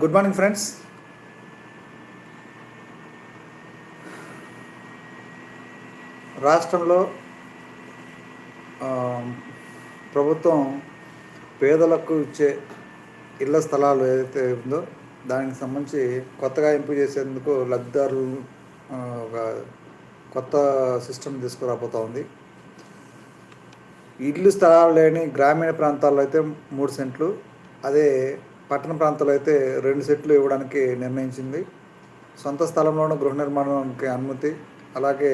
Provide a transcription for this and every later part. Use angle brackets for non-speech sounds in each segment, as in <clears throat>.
Good morning friends రాష్ట్రంలో ప్రభుత్వం పేదలకు ఇచ్చే ఇళ్ళ స్థలాలు ఏదైతే ఉందో దానికి సంబంధించి కొత్తగా ఎంపిక చేసేందుకు లబ్ధిదారులు ఒక కొత్త సిస్టమ్ తీసుకురాబోతూ ఉంది. ఇల్లు స్థలాలు లేని గ్రామీణ ప్రాంతాల్లో అయితే మూడు సెంట్లు అదే పట్టణ ప్రాంతాల్లో అయితే రెండు సెట్లు ఇవ్వడానికి నిర్ణయించింది. సొంత స్థలంలోనూ గృహ నిర్మాణానికి అనుమతి అలాగే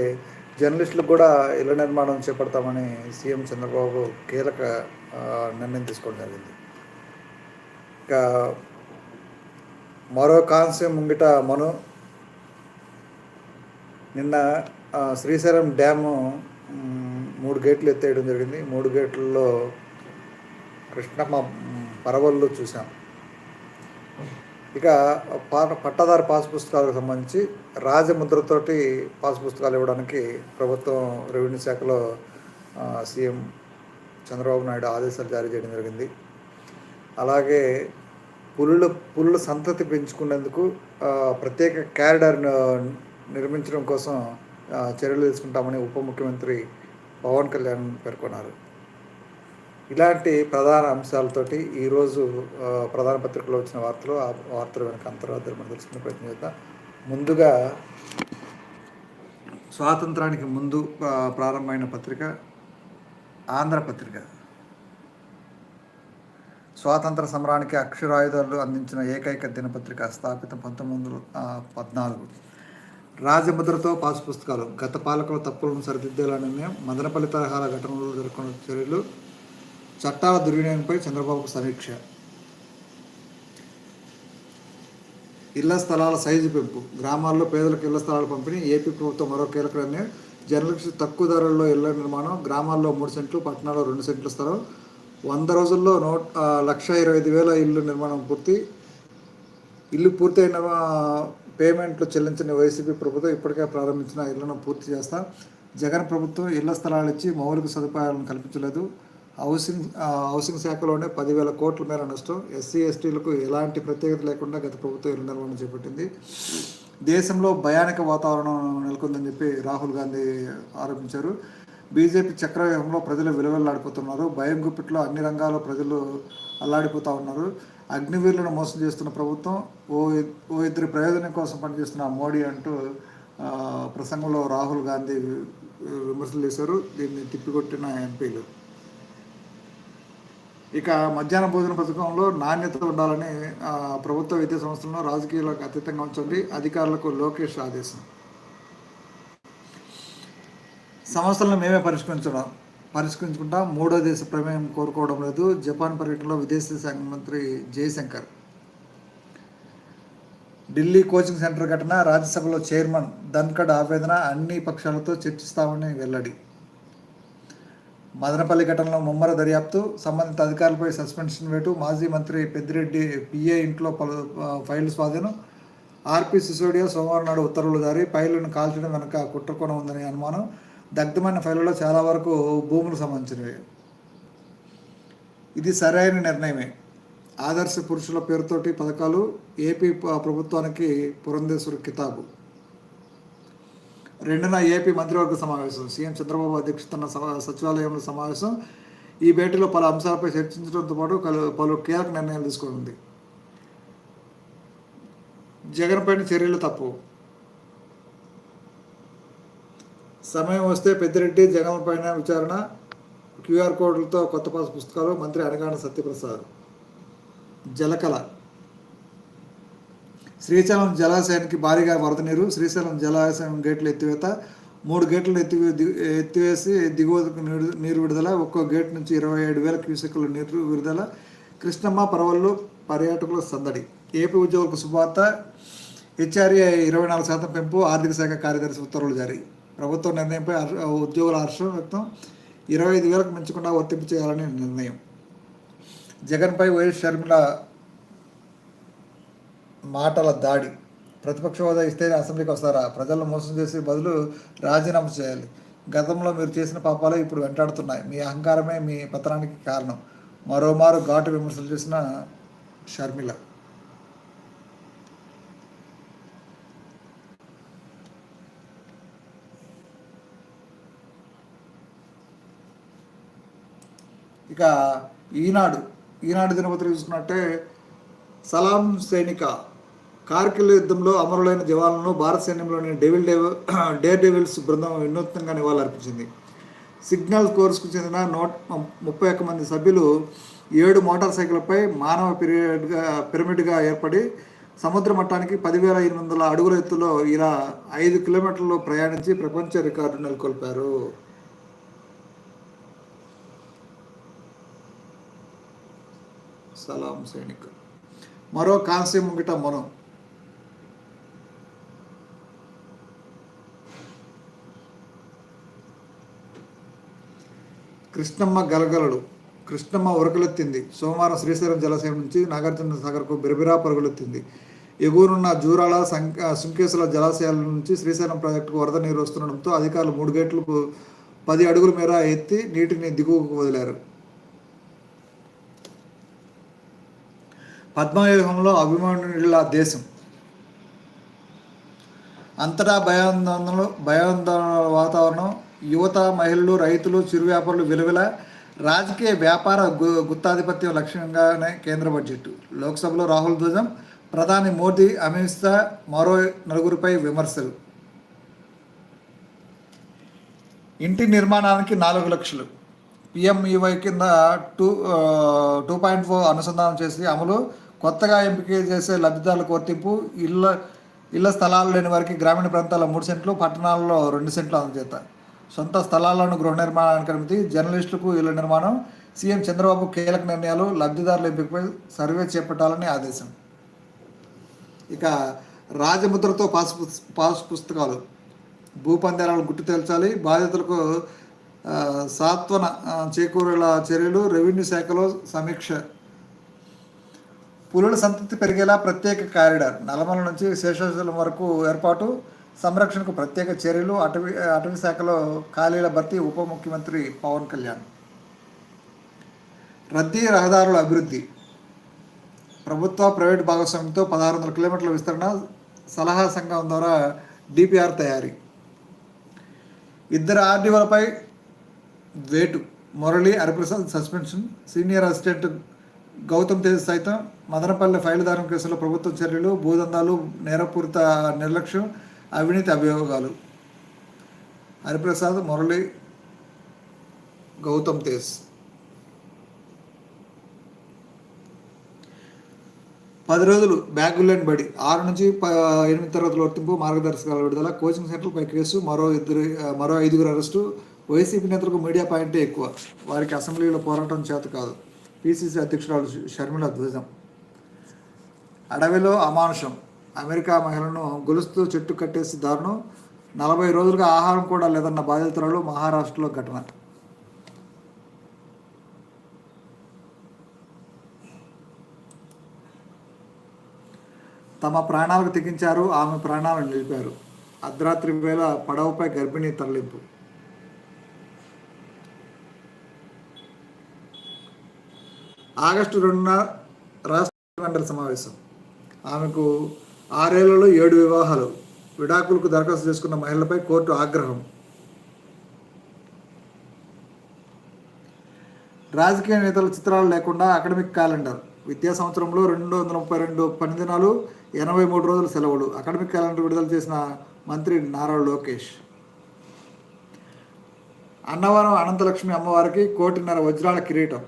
జర్నలిస్టులకు కూడా ఇళ్ళ నిర్మాణం చేపడతామని సీఎం చంద్రబాబు కీలక నిర్ణయం తీసుకోవడం జరిగింది. ఇక మరో కాంస్యం ముంగిట మను. నిన్న శ్రీశైలం డ్యాము మూడు గేట్లు ఎత్తేయడం జరిగింది. మూడు గేట్లలో కృష్ణమ్మ పరవళ్ళు చూసాం ఇక పట్టాదారు పాస్ పుస్తకాలకు సంబంధించి రాజముద్రతోటి పాస్ పుస్తకాలు ఇవ్వడానికి ప్రభుత్వం రెవెన్యూ శాఖలో సీఎం చంద్రబాబు నాయుడు ఆదేశాలు జారీ చేయడం జరిగింది. అలాగే పులుల పులుల సంతతి పెంచుకునేందుకు ప్రత్యేక క్యారిడార్ నిర్మించడం కోసం చర్యలు తీసుకుంటామని ఉప ముఖ్యమంత్రి పవన్ కళ్యాణ్ పేర్కొన్నారు. ఇలాంటి ప్రధాన అంశాలతోటి ఈరోజు ప్రధాన పత్రికలో వచ్చిన వార్తలు ఆ వార్తలు వెనక అంతర్వాదాలు మనం తెలుసుకునే ప్రయత్నం చేద్దాం. ముందుగా స్వాతంత్రానికి ముందు ప్రారంభమైన పత్రిక ఆంధ్ర పత్రిక. స్వాతంత్ర సమరానికి అక్షరాయుధాలు అందించిన ఏకైక దినపత్రిక స్థాపితం పంతొమ్మిది వందల పద్నాలుగు. రాజముద్రతో పాసు పుస్తకాలు గత పాలకుల తప్పులను సరిదిద్దేలా నిర్ణయం మదనపల్లి తరహాల ఘటనలు జరుపుకున్న చర్యలు చట్టాల దుర్వినియోగంపై చంద్రబాబు సమీక్ష. ఇళ్ళ స్థలాల సైజు పెంపు. గ్రామాల్లో పేదలకు ఇళ్ళ స్థలాల పంపిణీ ఏపీ ప్రభుత్వం మరో కీలక నిర్ణయం జర్నలిస్ట్ తక్కువ ధరల్లో ఇళ్ళ నిర్మాణం గ్రామాల్లో మూడు సెంట్లు పట్టణాల్లో రెండు సెంట్ల స్థలం. వంద రోజుల్లో నోట్ లక్ష ఇరవై ఐదు వేల ఇల్లు నిర్మాణం పూర్తి. ఇల్లు పూర్తయిన పేమెంట్లు చెల్లించిన వైసీపీ ప్రభుత్వం ఇప్పటికే ప్రారంభించిన ఇళ్ళను పూర్తి చేస్తాం. జగన్ ప్రభుత్వం ఇళ్ళ స్థలాలు ఇచ్చి మౌలిక సదుపాయాలను కల్పించలేదు. హౌసింగ్ హౌసింగ్ శాఖలోనే పదివేల కోట్ల మేర నష్టం. ఎస్సీ ఎస్టీలకు ఎలాంటి ప్రత్యేకత లేకుండా గత ప్రభుత్వం ఇళ్ళ నిర్వహణ చేపట్టింది. దేశంలో భయానక వాతావరణం నెలకొందని చెప్పి రాహుల్ గాంధీ ఆరోపించారు. బీజేపీ చక్రవ్యూహంలో ప్రజలు విలువెల్లాడిపోతున్నారు. భయం గుప్పిట్లో అన్ని రంగాల్లో ప్రజలు అల్లాడిపోతూ ఉన్నారు. అగ్నివీరులను మోసం చేస్తున్న ప్రభుత్వం ఓ ఓ ఇద్దరి ప్రయోజనం కోసం పనిచేస్తున్న మోడీ అంటూ ప్రసంగంలో రాహుల్ గాంధీ విమర్శలు చేశారు. దీన్ని తిప్పికొట్టిన ఎంపీలు. ఇక మధ్యాహ్న భోజన పథకంలో నాణ్యత ఉండాలని ప్రభుత్వ విద్యా సంస్థలను రాజకీయాలకు అతీతంగా ఉంచండి. అధికారులకు లోకేష్ ఆదేశం. సమస్యలను మేమే పరిష్కరించడం పరిష్కరించుకుంటాం. మూడో దేశ ప్రమేయం కోరుకోవడం లేదు. జపాన్ పర్యటనలో విదేశీ శాఖ మంత్రి జయశంకర్. ఢిల్లీ కోచింగ్ సెంటర్ ఘటన రాజ్యసభలో చైర్మన్ ధన్కడ్ ఆవేదన అన్ని పక్షాలతో చర్చిస్తామని వెల్లడి. మదనపల్లి ఘటనలో ముమ్మర దర్యాప్తు సంబంధిత అధికారులపై సస్పెన్షన్ వేటు మాజీ మంత్రి పెద్దిరెడ్డి పిఏ ఇంట్లో పలు ఫైల్ స్వాధీనం. ఆర్పి సిసోడియా సోమవారం నాడు ఉత్తర్వులు జారీ. ఫైళ్ళను కాల్చడం వెనుక కుట్రకోణం ఉందని అనుమానం. దగ్ధమైన ఫైళ్ళలో చాలా వరకు భూములకు సంబంధించినవి. ఇది సరైన నిర్ణయమే. ఆదర్శ పురుషుల పేరుతోటి పథకాలు ఏపీ ప్రభుత్వానికి పురంధేశ్వరు కితాబు. రెండున ఏపీ మంత్రివర్గ సమావేశం. సీఎం చంద్రబాబు అధ్యక్షతన సచివాలయంలో సమావేశం. ఈ భేటీలో పలు అంశాలపై చర్చించడంతో పాటు పలు కీలక నిర్ణయాలు తీసుకుంది జగన్ పైన చర్యలు తప్పు. సమయం వస్తే పెద్దిరెడ్డి జగన్ పైన విచారణ. క్యూఆర్ కోడ్లతో కొత్త పాస్ పుస్తకాలు మంత్రి అనగాన సత్యప్రసాద్. జలకళ. శ్రీశైలం జలాశయానికి భారీగా వరద నీరు శ్రీశైలం జలాశయం గేట్లు ఎత్తివేత మూడు గేట్లు ఎత్తి ది- ఎత్తివేసి దిగువకు నీరు నీరు విడుదల ఒక్కో గేట్ నుంచి ఇరవై ఏడు వేల క్యూసెక్కుల నీరు విడుదల కృష్ణమ్మ పరవళ్ళు పర్యాటకుల సందడి. ఏపీ ఉద్యోగులకు శుభార్త హెచ్ఆర్ఏ ఇరవై నాలుగు శాతం పెంపు ఆర్థిక శాఖ కార్యదర్శి ఉత్తర్వులు జారీ. ప్రభుత్వ నిర్ణయంపై ఉద్యోగుల హర్షం వ్యక్తం ఇరవై ఐదు వేలకు మించకుండా వర్తింపు చేయాలని నిర్ణయం. జగన్పై వైఎస్ షర్మిల మాటల దాడి. ప్రతిపక్ష హోదా ఇస్తే అసెంబ్లీకి వస్తారా? ప్రజలను మోసం చేసే బదులు రాజీనామా చేయాలి. గతంలో మీరు చేసిన పాపాలు ఇప్పుడు వెంటాడుతున్నాయి. మీ అహంకారమే మీ పత్రానికి కారణం. మరోమారు ఘాటు విమర్శలు చేసిన షర్మిల. ఇక ఈనాడు ఈనాడు దినపత్రిక చూసుకున్నట్టే సలాం సైనిక కార్గిల్ యుద్ధంలో అమరులైన జవాన్లను భారత సైన్యంలోని డెవిల్ డెవ <clears throat> డేర్ డెవిల్స్ బృందం వినూత్నంగా నివాళులర్పించింది. సిగ్నల్ కోర్సుకు చెందిన నూట ముప్పై ఒక్క మంది సభ్యులు ఏడు మోటార్ సైకిల్పై మానవ పిరియడ్గా పిరమిడ్గా ఏర్పడి సముద్ర మట్టానికి పదివేల ఎనిమిది వందల అడుగుల ఎత్తులో ఇలా ఐదు కిలోమీటర్లు ప్రయాణించి ప్రపంచ రికార్డు నెలకొల్పారు. సలాం సైనిక మరో కాంస్యం ముంగిట మనం. కృష్ణమ్మ గలగలడు. కృష్ణమ్మ ఉరకలెత్తింది. సోమవారం శ్రీశైలం జలాశయం నుంచి నాగార్జున సాగర్కు బిరబిరా పరుగులెత్తింది. ఎగువనున్న జూరాల సంక సుంకేశ్వర జలాశయాల నుంచి శ్రీశైలం ప్రాజెక్టుకు వరద నీరు వస్తుండడంతో అధికారులు మూడు గేట్లకు పది అడుగుల మేర ఎత్తి నీటిని దిగువకు వదిలారు. పద్మవ్యూహంలో అభిమానుల దేశం. అంతటా భయాందోళనలు భయాందోళన వాతావరణం యువత మహిళలు రైతులు చిరు వ్యాపారులు విలువల రాజకీయ వ్యాపార గు- గుత్తాధిపత్యం లక్ష్యంగానే కేంద్ర బడ్జెట్. లోక్సభలో రాహుల్ ధ్వజం ప్రధాని మోదీ అమిత్ షా మరో నలుగురిపై విమర్శలు. ఇంటి నిర్మాణానికి నాలుగు లక్షలు. పిఎంఈవై కింద టూ టూ పాయింట్ ఫోర్ అనుసంధానం చేసి అమలు కొత్తగా ఎంపిక చేసే లబ్ధిదారులకు వర్తింపు ఇళ్ళ ఇళ్ళ స్థలాలు లేని వారికి గ్రామీణ ప్రాంతాల్లో మూడు సెంట్లు పట్టణాల్లో రెండు సెంట్లు అందజేత. సొంత స్థలాలను గృహ నిర్మాణానికి అనుమతి జర్నలిస్టులకు ఇళ్ళ నిర్మాణం సీఎం చంద్రబాబు కీలక నిర్ణయాలు లబ్ధిదారుల ఎంపికపై సర్వే చేపట్టాలని ఆదేశం. ఇక రాజముద్రతో పాస్ పాస్ పుస్తకాలు. భూపందేరాలను గుర్తు తేల్చాలి. బాధితులకు సాత్వన చేకూరేలా చర్యలు రెవెన్యూ శాఖలో సమీక్ష. పులుల సంతతి పెరిగేలా ప్రత్యేక కారిడార్. నల్లమల నుంచి శేషాచలం వరకు ఏర్పాటు. సంరక్షణకు ప్రత్యేక చర్యలు. అటవీ అటవీ శాఖలో ఖాళీల భర్తీ ఉప ముఖ్యమంత్రి పవన్ కళ్యాణ్. రద్దీ రహదారుల అభివృద్ధి. ప్రభుత్వ ప్రైవేట్ భాగస్వామ్యంతో పదహారు వందల కిలోమీటర్ల విస్తరణ సలహా సంఘం ద్వారా డిపిఆర్ తయారీ. ఇద్దరు ఆర్డీఓలపై వేటు. Murali Hariprasad suspension. Senior assistant Gautam Tej సైతం మదనపల్లె ఫైలుదారం కేసులో ప్రభుత్వ చర్యలు భూదందాలు నేరపూరిత నిర్లక్ష్యం అవినీతి అభియోగాలు. హరిప్రసాద్ మురళి గౌతమ్ తేజ్. పది రోజులు బ్యాగులేని బడి. ఆరు నుంచి ప ఎనిమిది తరగతుల వర్తింపు మార్గదర్శకాల విడుదల కోచింగ్ సెంటర్పై కేసు మరో ఇద్దరు మరో ఐదుగురు అరెస్టు. వైసీపీ నేతలకు మీడియా పాయింటే ఎక్కువ. వారికి అసెంబ్లీలో పోరాటం చేత కాదు. పిసిసి అధ్యక్షురాలు షర్మిల ధ్వజం. అడవిలో అమానుషం. అమెరికా మహిళను గొలుస్తూ చెట్టు కట్టేసి దారుణం. నలభై రోజులుగా ఆహారం కూడా లేదన్న బాధితురాలు మహారాష్ట్రలో ఘటన. తమ ప్రాణాలకు తెగించారు. ఆమె ప్రాణాలను నిలిపారు. అర్ధరాత్రి వేళ పడవపై గర్భిణీ తరలింపు. ఆగస్టు రెండున రాష్ట్ర మండలి సమావేశం. ఆమెకు ఆరేళ్ళలో ఏడు వివాహాలు. విడాకులకు దరఖాస్తు చేసుకున్న మహిళలపై కోర్టు ఆగ్రహం. రాజకీయ నేతల చిత్రాలు లేకుండా అకాడమిక్ క్యాలెండర్. విద్యా సంవత్సరంలో రెండు వందల ముప్పై రెండు పని దినాలు ఎనభై మూడు రోజుల సెలవులు. అకాడమిక్ క్యాలెండర్ విడుదల చేసిన మంత్రి నారా లోకేష్. అన్నవరం అనంతలక్ష్మి అమ్మవారికి కోటిన్నర వజ్రాల కిరీటం.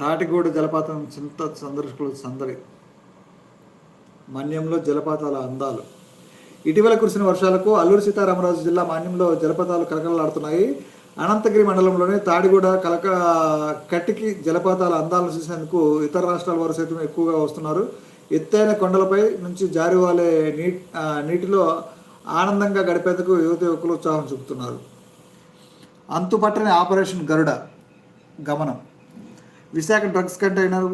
తాటిగూడ జలపాతం చింత సందర్శకులు సందడి. మన్యంలో జలపాతాల అందాలు. ఇటీవల కురిసిన వర్షాలకు అల్లూరు సీతారామరాజు జిల్లా మాన్యంలో జలపాతాలు కలకలలాడుతున్నాయి. అనంతగిరి మండలంలోని తాడిగూడ కలక కట్టికి జలపాతాల అందాలను చూసేందుకు ఇతర రాష్ట్రాల వారు సైతం ఎక్కువగా వస్తున్నారు. ఎత్తైన కొండలపై నుంచి జారివాలే నీ నీటిలో ఆనందంగా గడిపేందుకు యువత యువకులు ఉత్సాహం చూపుతున్నారు. అంతుపట్టని ఆపరేషన్ గరుడ. గమనం. విశాఖ డ్రగ్స్ కంటైనర్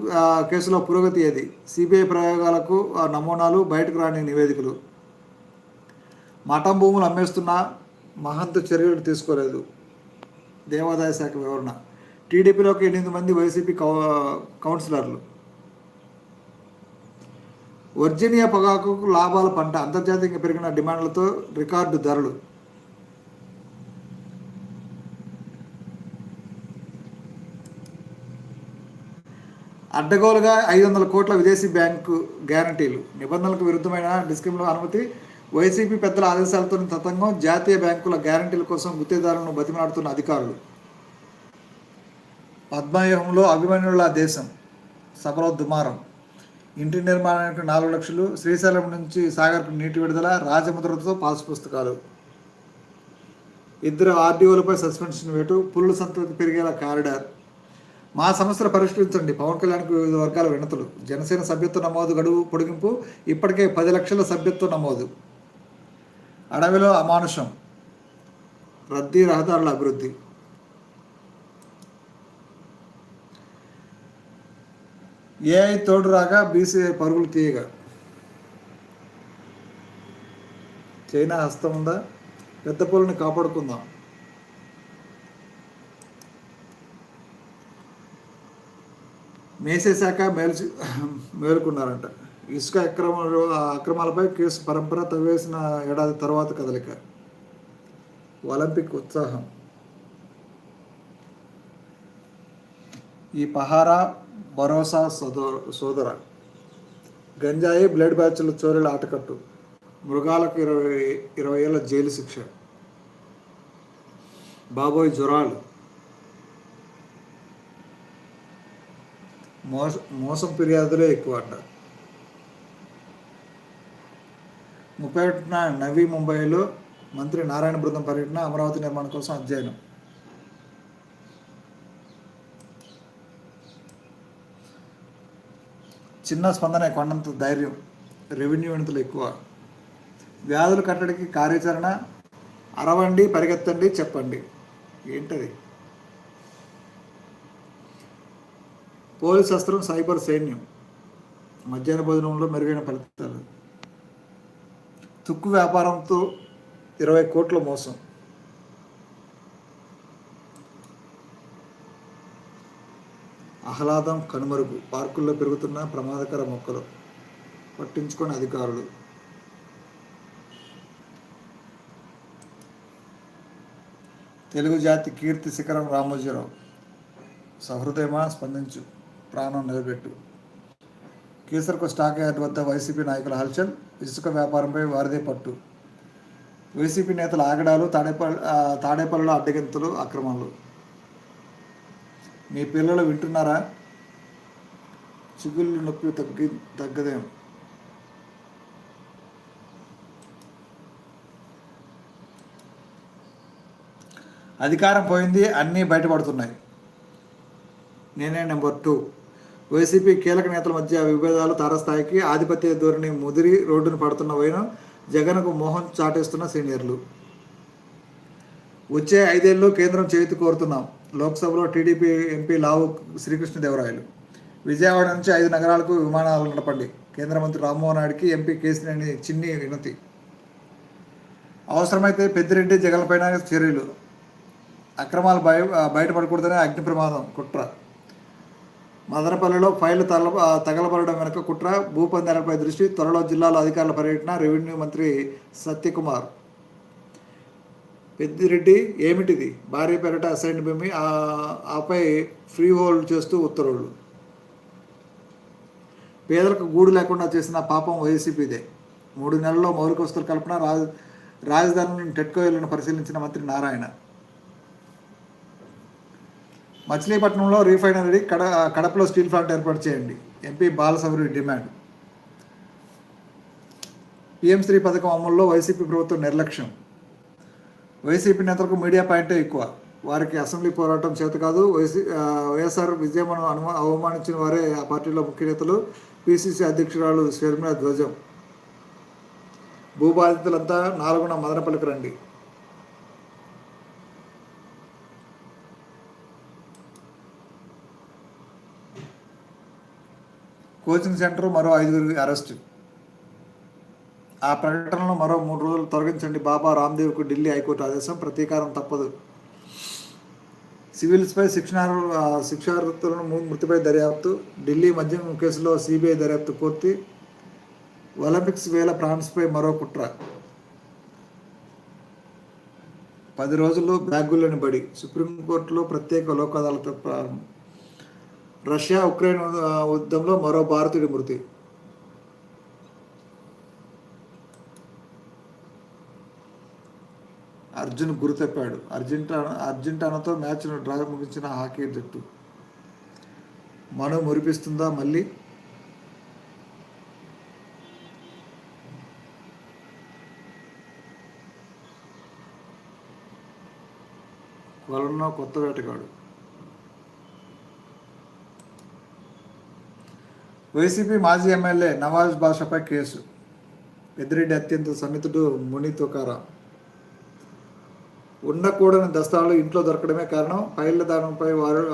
కేసులో పురోగతి ఏది? సిబిఐ ప్రయోగాలకు ఆ, నమూనాలు బయటకు రాని నివేదికలు. మఠం భూములు అమ్మేస్తున్న మహంత చర్యలు తీసుకోలేదు. దేవాదాయ శాఖ వివరణ. టీడీపీలోకి ఎనిమిది మంది వైసీపీ కౌ కౌన్సిలర్లు. వర్జీనియా పొగాకు లాభాల పంట అంతర్జాతీయంగా పెరిగిన డిమాండ్లతో రికార్డు ధరలు. అడ్డగోలుగా ఐదు వందల కోట్ల విదేశీ బ్యాంకు గ్యారంటీలు. నిబంధనలకు విరుద్ధమైన డిస్కీమ్లో అనుమతి వైసీపీ పెద్దల ఆదేశాలతో తతంగం జాతీయ బ్యాంకుల గ్యారంటీల కోసం గుత్తేదారులను బతిమలాడుతున్న అధికారులు. పద్మవ్యూహంలో అభిమన్యుల దేశం సభలో దుమారం. ఇంటి నిర్మాణానికి నాలుగు లక్షలు శ్రీశైలం నుంచి సాగర్కు నీటి విడుదల రాజముద్రతో పాస్ పుస్తకాలు. ఇద్దరు ఆర్డీఓలపై సస్పెన్షన్ వేటు పుల్లు సంతతి పెరిగేలా కారిడార్. మా సమస్యలు పరిష్కరించండి. పవన్ కళ్యాణ్కు వివిధ వర్గాల వినతులు. జనసేన సభ్యత్వ నమోదు గడువు పొడిగింపు. ఇప్పటికే పది లక్షల సభ్యత్వ నమోదు. అడవిలో అమానుషం. రద్దీ రహదారుల అభివృద్ధి. ఏఐ తోడు రాగా బీసీఐ పరుగులు తీయగా. చైనా హస్తం ఉందా? పెద్ద పూలని కాపాడుకుందాం. మేసేశాక మేల్చి మేలుకున్నారంట. ఇసుక అక్రమాలు అక్రమాలపై కేసు పరంపర తవ్వేసిన ఏడాది తర్వాత కదలిక. ఒలింపిక్ ఉత్సాహం. ఈ పహారా భరోసా సోదర సోదర. గంజాయి బ్లడ్ బ్యాచ్ల చోరీల ఆటకట్టు. మృగాలకు ఇరవై ఇరవై ఏళ్ళ జైలు శిక్ష. బాబోయ్ జ్వరాలు మోస మోసం ఫిర్యాదులే ఎక్కువ అంట ముప్పై ఒకటిన నవీ ముంబైలో మంత్రి నారాయణ బృందం పర్యటన అమరావతి నిర్మాణం కోసం అధ్యయనం. చిన్న స్పందన కొండంత ధైర్యం రెవెన్యూ వినతులు ఎక్కువ. వ్యాధులు కట్టడికి కార్యాచరణ అరవండి పరిగెత్తండి చెప్పండి. ఏంటది? పోలీస్ అస్త్రం సైబర్ సైన్యం. మధ్యాహ్న భోజనంలో మెరుగైన ఫలితాలు. తుక్కు వ్యాపారంతో ఇరవై కోట్ల మోసం. ఆహ్లాదం కనుమరుగు. పార్కుల్లో పెరుగుతున్న ప్రమాదకర మొక్కలు. పట్టించుకొని అధికారులు. తెలుగు జాతి కీర్తి శిఖరం రామోజీరావు. సహృదయమా? స్పందించు. ప్రాణం నిలబెట్టు. కేసర్కు స్టాక్ యార్డ్ వద్ద వైసీపీ నాయకుల హల్చల్ ఇసుక వ్యాపారంపై వారిదే పట్టు. వైసీపీ నేతల ఆగడాలు తాడేపల్లి తాడేపల్లిలో అడ్డగింతలు అక్రమాలు మీ పిల్లలు వింటున్నారా? చిగుళ్ళు నొప్పి తగ్గి తగ్గదేం అధికారం పోయింది అన్నీ బయటపడుతున్నాయి. నేనే నెంబర్ టూ. వైసీపీ కీలక నేతల మధ్య విభేదాలు తారస్థాయికి ఆధిపత్య ధోరణి ముదిరి రోడ్డును పడుతున్న వైనం జగన్కు మోహన్ చాటేస్తున్న సీనియర్లు. వచ్చే ఐదేళ్ళు కేంద్రం చేతి కోరుతున్నాం. లోక్సభలో టీడీపీ ఎంపీ లావు శ్రీకృష్ణదేవరాయలు. విజయవాడ నుంచి ఐదు నగరాలకు విమానాలు నడపండి. కేంద్ర మంత్రి రామ్మోహన్ నాయుడికి ఎంపీ కేసినేని చిన్ని వినతి. అవసరమైతే పెద్దిరెడ్డి జగన్పైన చర్యలు. అక్రమాలు బయ బయటపడకూడదనే అగ్ని ప్రమాదం కుట్ర. మదనపల్లిలో ఫైళ్ళు తల తగలబడడం వెనుక కుట్ర భూపందనపై దృష్టి త్వరలో జిల్లాలో అధికారుల పర్యటన రెవెన్యూ మంత్రి సత్యకుమార్. పెద్దిరెడ్డి ఏమిటిది? భార్య పెరట అసైన్ భూమి ఆపై ఫ్రీ హోల్డ్ చేస్తూ ఉత్తర్వులు. పేదలకు గూడు లేకుండా చేసిన పాపం వైసీపీదే మూడు నెలల్లో మౌలిక వస్తువుల కల్పన రాజ రాజధానిని టెట్కోయలను పరిశీలించిన మంత్రి నారాయణ. మచిలీపట్నంలో రీఫైనరీ కడ కడపలో స్టీల్ ప్లాంట్ ఏర్పాటు చేయండి. MP Balashowry demand. PM Shri పథకం అమల్లో వైసీపీ ప్రభుత్వం నిర్లక్ష్యం. వైసీపీ నేతలకు మీడియా పాయింటే ఎక్కువ. వారికి అసెంబ్లీ పోరాటం చేత కాదు వైసీ వైఎస్ఆర్ విజయమను అనుమా అవమానించిన వారే ఆ పార్టీలో ముఖ్య నేతలు పిసిసి అధ్యక్షురాలు షర్మిల ధ్వజం. భూబాధితులంతా నాలుగున మదనపల్లికి రండి. కోచింగ్ సెంటర్ మరో ఐదుగురికి అరెస్టు. ఆ ప్రకటనలో మరో మూడు రోజులు తొలగించండి బాబా రామ్దేవ్కు ఢిల్లీ హైకోర్టు ఆదేశం. ప్రతీకారం తప్పదు. సివిల్స్పై శిక్షణార్ శిక్షార్థులను మృతిపై దర్యాప్తు. ఢిల్లీ మద్యం కేసులో సిబిఐ దర్యాప్తు పూర్తి. ఒలింపిక్స్ వేల ఫ్రాన్స్పై మరో కుట్ర. పది రోజుల్లో బ్యాగుల్లోని బడి. సుప్రీంకోర్టులో ప్రత్యేక లోక్ అదాలత్ ప్రారంభం. రష్యా ఉక్రెయిన్ యుద్ధంలో మరో భారతీయుడి మృతి. అర్జున్ గురితెప్పాడు అర్జెంటా అర్జెంటానాతో మ్యాచ్ను డ్రా ముగించిన హాకీ జట్టు. మను మురిపిస్తుందా మళ్ళీ? కొలన్నో కొత్త వేటగాడు. వైసీపీ మాజీ ఎమ్మెల్యే నవాజ్ బాషాపై కేసు. పెద్దిరెడ్డి అత్యంత సన్నిహితుడు ముని తుకారా. ఉండకూడని దస్తాలు ఇంట్లో దొరకడమే కారణం. ఫైళ్ళ దానంపై వార-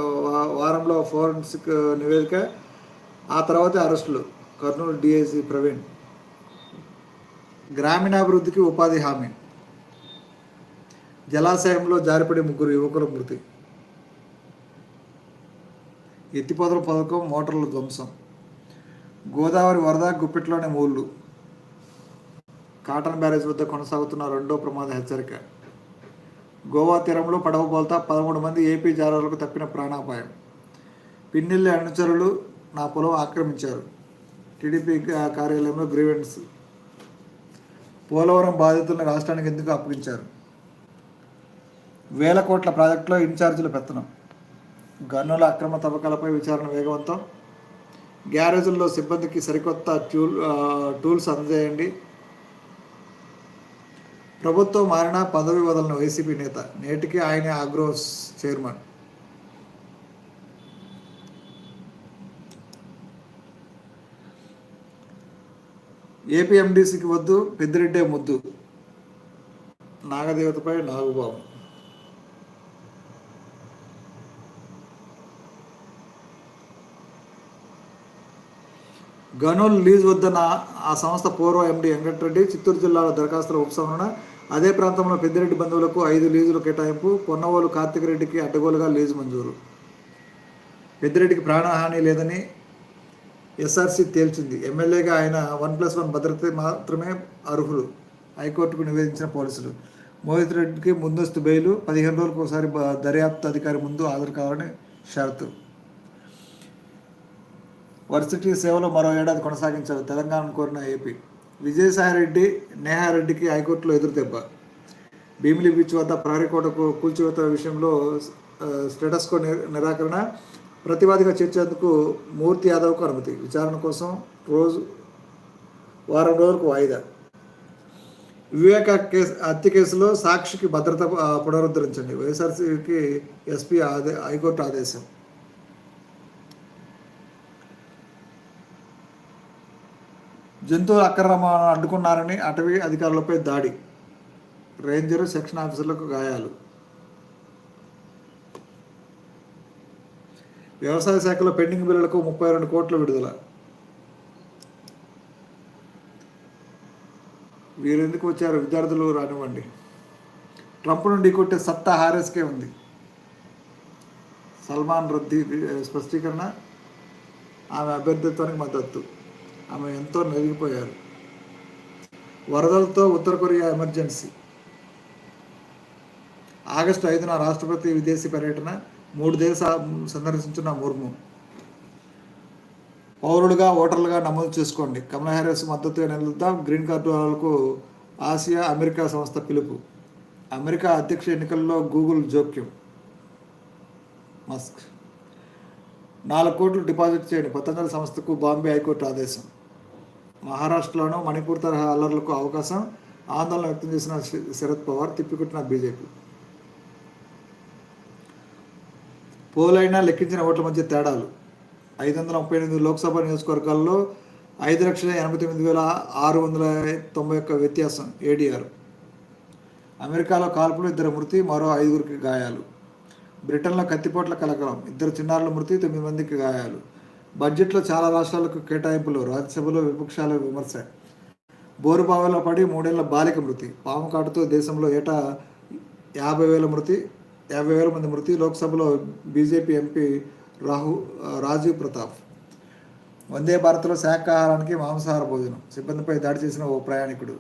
వారంలో ఫోరెన్సిక్ నివేదిక ఆ తర్వాత అరెస్టులు. కర్నూలు డిఐజీ ప్రవీణ్. గ్రామీణాభివృద్ధికి ఉపాధి హామీ. జలాశయంలో జారిపడి ముగ్గురు యువకుల మృతి. ఎత్తిపోతల పథకం మోటార్ల ధ్వంసం. గోదావరి వరద గుప్పిట్లోని మూళ్ళు. కాటన్ బ్యారేజ్ వద్ద కొనసాగుతున్న రెండో ప్రమాద హెచ్చరిక. గోవా తీరంలో పడవ బోల్తా పదమూడు మంది ఏపీ జాలర్లకు తప్పిన ప్రాణాపాయం. పిన్నెల్లి అనుచరులు నా పొలం ఆక్రమించారు. టీడీపీ కార్యాలయంలో గ్రీవెన్స్. పోలవరం బాధితులను రాష్ట్రానికి ఎందుకు అప్పగించారు? వేల కోట్ల ప్రాజెక్టులో ఇన్ఛార్జీల పెత్తనం. గన్నుల అక్రమ తవ్వకాలపై విచారణ వేగవంతం. గ్యారేజ్లో సిబ్బందికి సరికొత్త ట్యూల్ టూల్స్ అందజేయండి. ప్రభుత్వం మారినా పదవి వదలని వైసీపీ నేత. నేటికి ఆయన ఆగ్రోస్ చైర్మన్. ఏపీఎండిసికి వద్దు పెద్దిరెడ్డే ముద్దు. నాగదేవతపై నాగుబాబు గనుల్ లీజ్ వద్దన్న ఆ సంస్థ పూర్వ ఎండి వెంకటరెడ్డి చిత్తూరు జిల్లాలో దరఖాస్తుల ఉపసంహరణ. అదే ప్రాంతంలో పెద్దిరెడ్డి బంధువులకు ఐదు లీజుల కేటాయింపు. పొన్నవోలు కార్తిక్ రెడ్డికి అడ్డగోలుగా లీజు మంజూరు. పెద్దిరెడ్డికి ప్రాణహాని లేదని ఎస్ఆర్సీ తేల్చింది. ఎమ్మెల్యేగా ఆయన వన్ ప్లస్ వన్ భద్రత మాత్రమే అర్హులు. హైకోర్టుకు నివేదించిన పోలీసులు. మోహిత్ రెడ్డికి ముందస్తు బెయిలు. పదిహేను రోజులకు ఒకసారి దర్యాప్తు అధికారి ముందు హాజరు కావాలని షరతు. వర్సిటీ సేవలు మరో ఏడాది కొనసాగించారు తెలంగాణను కోరిన ఏపీ. విజయసాయిరెడ్డి నేహారెడ్డికి హైకోర్టులో ఎదురుదెబ్బ భీమిలి బీచ్ వద్ద ప్రహరికోటకు కూల్చివేత విషయంలో స్టేటస్కో నిరాకరణ ప్రతివాదిగా చేర్చేందుకు మూర్తి యాదవ్కు అనుమతి. విచారణ కోసం రోజు వారం రోజులకు వాయిదా. వివేక కేసు హత్య కేసులో సాక్షికి భద్రత పునరుద్ధరించండి. వైఎస్ఆర్సీకి ఎస్పీ ఆదే హైకోర్టు ఆదేశం. జంతువుల అక్రమాలను అడ్డుకున్నారని అటవీ అధికారులపై దాడి. రేంజర్ సెక్షన్ ఆఫీసర్లకు గాయాలు. వ్యవసాయ శాఖలో పెండింగ్ బిల్లులకు ముప్పై రెండు కోట్ల విడుదల. వీరెందుకు వచ్చారు? విద్యార్థులు రానివ్వండి. ట్రంప్ నుండి కొట్టే సత్తా హారెస్కే ఉంది. సల్మాన్ రద్దీ స్పష్టీకరణ. ఆమె అభ్యర్థిత్వానికి మద్దతు. ఆమె ఎంతో నలిగిపోయారు. వరదలతో ఉత్తర కొరియా ఎమర్జెన్సీ. ఆగస్టు ఐదున రాష్ట్రపతి విదేశీ పర్యటన మూడు దేశాలు సందర్శించిన ముర్ము. పౌరులుగా ఓటర్లుగా నమోదు చేసుకోండి. కమలా హ్యారిస్ మద్దతు నిలుద్దాం. గ్రీన్ కార్డు వాళ్ళకు ఆసియా అమెరికా సంస్థ పిలుపు. అమెరికా అధ్యక్ష ఎన్నికల్లో గూగుల్ జోక్యం. మస్క్. నాలుగు కోట్లు డిపాజిట్ చేయండి. పతంజలి సంస్థకు బాంబే హైకోర్టు ఆదేశం. మహారాష్ట్రలోనూ మణిపూర్ తరహా అల్లర్లకు అవకాశం ఆందోళన వ్యక్తం చేసిన శరద్ పవార్ తిప్పికొట్టిన బీజేపీ. పోలైనా లెక్కించిన ఓట్ల మధ్య తేడాలు. ఐదు వందల ముప్పై ఎనిమిది లోక్సభ నియోజకవర్గాల్లో ఐదు లక్షల ఎనభై తొమ్మిది వేల ఆరు వందల తొంభై ఒక్క వ్యత్యాసం ఏడీఆర్. అమెరికాలో కాల్పులు ఇద్దరు మృతి మరో ఐదుగురికి గాయాలు. బ్రిటన్లో కత్తిపోట్ల కలకలం ఇద్దరు చిన్నారుల మృతి తొమ్మిది మందికి గాయాలు. బడ్జెట్లో చాలా రాష్ట్రాలకు కేటాయింపులు రాజ్యసభలో విపక్షాల విమర్శ. బోరుబావిలో పడి మూడేళ్ళ బాలిక మృతి. పాము కాటుతో దేశంలో ఏటా యాభై వేల మృతి యాభై వేల మంది మృతి. లోక్సభలో బీజేపీ ఎంపీ రాహు రాజీవ్ ప్రతాప్. వందే భారత్లో శాఖాహారానికి మాంసాహార భోజనం. సిబ్బందిపై దాడి చేసిన ఓ ప్రయాణికుడు.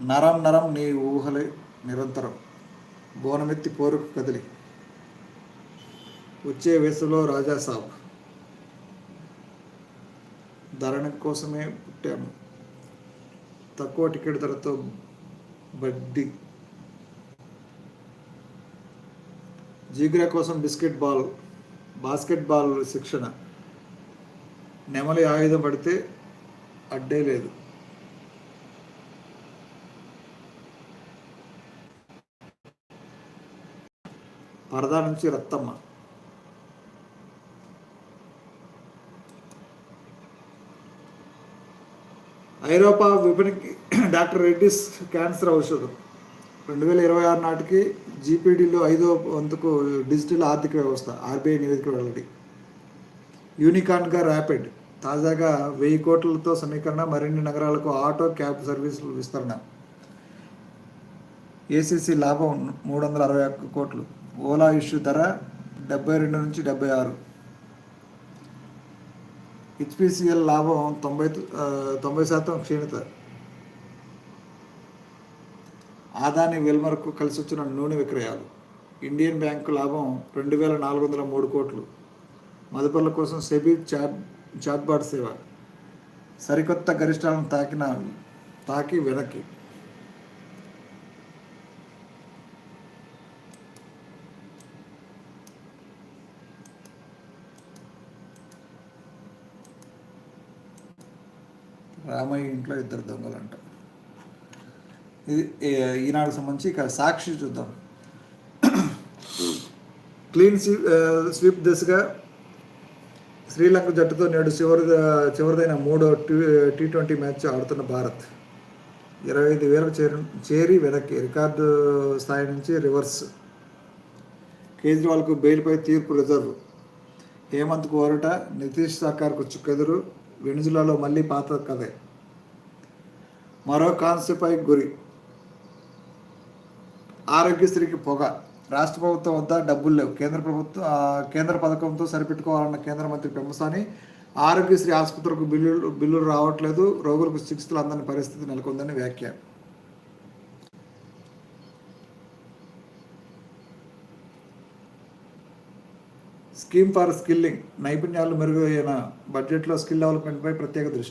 నరం నరం నీ ఊహలే నిరంతరం. బోనమెత్తి పోరుకు కదిలి. వచ్చే వయసులో రాజా సాబ్. ధరణ కోసమే పుట్టాము. తక్కువ టికెట్ ధరతో బడ్డీ. జీగ్రా కోసం బిస్కెట్ బాల్ బాస్కెట్ బాల్ శిక్షణ. నెమలి ఆయుధం పడితే అడ్డే లేదు. పరదా నుంచి రత్తమ్మ ఐరోపా విపణికి డాక్టర్ రెడ్డిస్ క్యాన్సర్ ఔషధం. రెండు వేల ఇరవై ఆరు నాటికి జీపీడీలో ఐదో వంతుకు డిజిటల్ ఆర్థిక వ్యవస్థ ఆర్బీఐ నివేదిక వెల్లడి. యూనికాన్గా ర్యాపిడ్ తాజాగా వెయ్యి కోట్లతో సమీకరణ మరిన్ని నగరాలకు ఆటో క్యాబ్ సర్వీసులు విస్తరణ. ఏసీసీ లాభం మూడు వందల అరవై ఒక్క కోట్లు. ఓలా ఇష్యూ ధర డెబ్బై రెండు నుంచి డెబ్బై ఆరు. హెచ్పిసిఎల్ లాభం తొంభై తొంభై శాతం క్షీణత. ఆదాని వెల్మర్కు కలిసి వచ్చిన నూనె విక్రయాలు. ఇండియన్ బ్యాంకు లాభం రెండు వేల నాలుగు వందల మూడు కోట్లు. మదుపర్ల కోసం సెబీ చాట్ చాట్బాట్ సేవ. సరికొత్త గరిష్టాలను తాకిన తాకి వెనక్కి. రామయ్య ఇంట్లో ఇద్దరు దొంగలంట. ఇది ఈనాడు సంబంధించి ఇక సాక్షి చూద్దాం. క్లీన్ స్వీప్ స్వీప్ దిశగా శ్రీలంక జట్టుతో నేడు చివరి చివరిదైన మూడో టీ టీ ట్వంటీ మ్యాచ్ ఆడుతున్న భారత్. ఇరవై ఐదు వేలకు చేరి చేరి వెనక్కి రికార్డు స్థాయి నుంచి రివర్స్. కేజ్రీవాల్కు బెయిల్పై తీర్పు రిజర్వ్. హేమంత్ కోరట నితీష్ సర్కార్కు చుక్కెదురు. వెనుజులాలో మళ్ళీ పాత కథే. మరో కాన్స్టిపై గురి. ఆరోగ్యశ్రీకి పొగ. రాష్ట్ర ప్రభుత్వం వద్ద డబ్బులు లేవు. కేంద్ర ప్రభుత్వం కేంద్ర పథకంతో సరిపెట్టుకోవాలన్న కేంద్ర మంత్రి పెమ్మసాని ఆరోగ్యశ్రీ ఆసుపత్రులకు బిల్లులు బిల్లులు రావట్లేదు. రోగులకు చికిత్సలు అందని పరిస్థితి నెలకొందని వ్యాఖ్య. స్కీమ్ ఫర్ స్కిల్లింగ్ నైపుణ్యాలు మెరుగైన బడ్జెట్లో స్కిల్ డెవలప్మెంట్పై ప్రత్యేక దృష్టి.